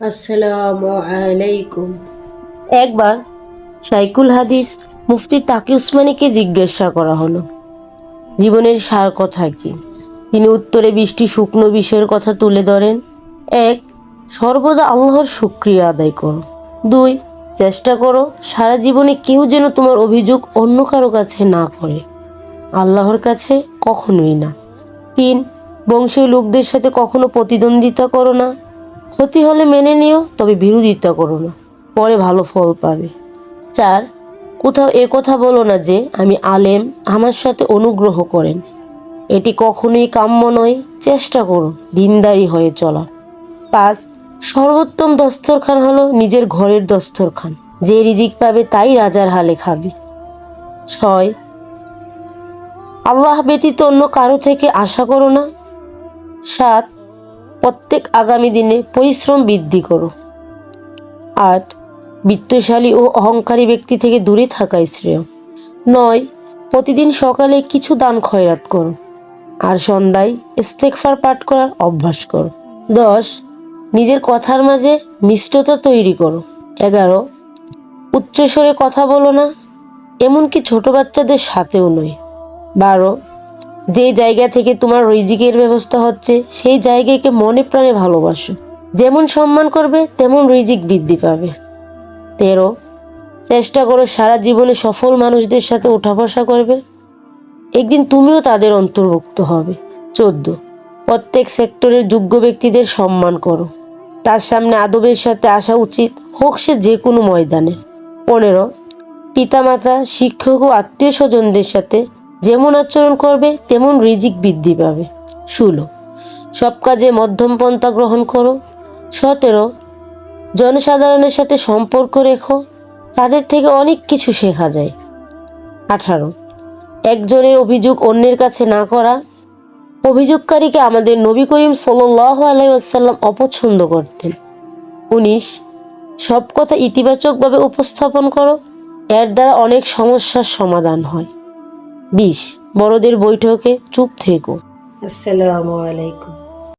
আসসালামু আলাইকুম। একবার সাইকুল হাদিস মুফতি তাকি উসমানীকে জিজ্ঞাসা করা হলো, জীবনের সার কথা কি? তিনি উত্তরে বৃষ্টি শুকনো বিষয়ের কথা তুলে ধরেন, এক, সর্বদা আল্লাহর শুক্রিয়া আদায় করো। দুই, চেষ্টা করো সারা জীবনে কেউ যেন তোমার অভিযোগ অন্য কারও কাছে না করে, আল্লাহর কাছে কখনোই না। তিন বংশীয় লোকদের সাথে কখনো প্রতিদ্বন্দ্বিতা করো না। ক্ষতি হলে মেনে নিও, তবে বিরোধিতা করো না। পরে ভালো ফল পাবে। চার, কোথাও এ কথা বলো না যে আমি আলেম, আমার সাথে অনুগ্রহ করেন। এটি কখনোই কাম্য নয়, চেষ্টা করো দিনদারি হয়ে চলা পাঁচ, সর্বোত্তম দস্তরখান হলো নিজের ঘরের দস্তরখান। যে রিজিক পাবে তাই রাজার হালে খাবে। ছয়, আল্লাহ ব্যতীত অন্য কারও থেকে আশা করো না। সাত প্রত্যেক আগামী দিনে পরিশ্রম বৃদ্ধি করো। আট, বিত্তশালী ও অহংকারী ব্যক্তি থেকে দূরে থাকাই শ্রেয়। নয়, প্রতিদিন সকালে কিছু দান খয়রাত করো। আর সন্ধ্যায় ইস্তেকফার পাঠ করার অভ্যাস করো। দশ, নিজের কথার মাঝে মিষ্টতা তৈরি করো। এগারো, উচ্চস্বরে কথা বলো না। এমনকি ছোট বাচ্চাদের সাথেও নয়। বারো যে জায়গা থেকে তোমার রিজিকের ব্যবস্থা হচ্ছে, সেই জায়গাকে মনে প্রাণে ভালোবাসো। যেমন সম্মান করবে, তেমন রিজিক বৃদ্ধি পাবে। তেরো, চেষ্টা করো সারা জীবনে সফল মানুষদের সাথে উঠা বসা করবে। একদিন তুমিও তাদের অন্তর্ভুক্ত হবে। চোদ্দ, প্রত্যেক সেক্টরের যোগ্য ব্যক্তিদের সম্মান করো। তার সামনে আদবের সাথে আসা উচিত, হোক সে যে কোনো ময়দানে। পনেরো, পিতামাতা, শিক্ষক ও আত্মীয় স্বজনদের সাথে যেমন আচরণ করবে, তেমন রিজিক বৃদ্ধি পাবে। ষোলো। সব কাজে মধ্যম পন্থা গ্রহণ করো। সতেরো। জনসাধারণের সাথে সম্পর্ক রেখো। তাদের থেকে অনেক কিছু শেখা যায়। আঠারো। একজনের অভিযোগ অন্যের কাছে না করা। অভিযোগকারীকে আমাদের নবী করিম সাল্লাহ আলাইসাল্লাম অপছন্দ করতেন। উনিশ। সব কথা ইতিবাচকভাবে উপস্থাপন করো। এর দ্বারা অনেক সমস্যার সমাধান হয়। বিশ। বড়দের বৈঠকে চুপ থেকো। আসসালামু আলাইকুম।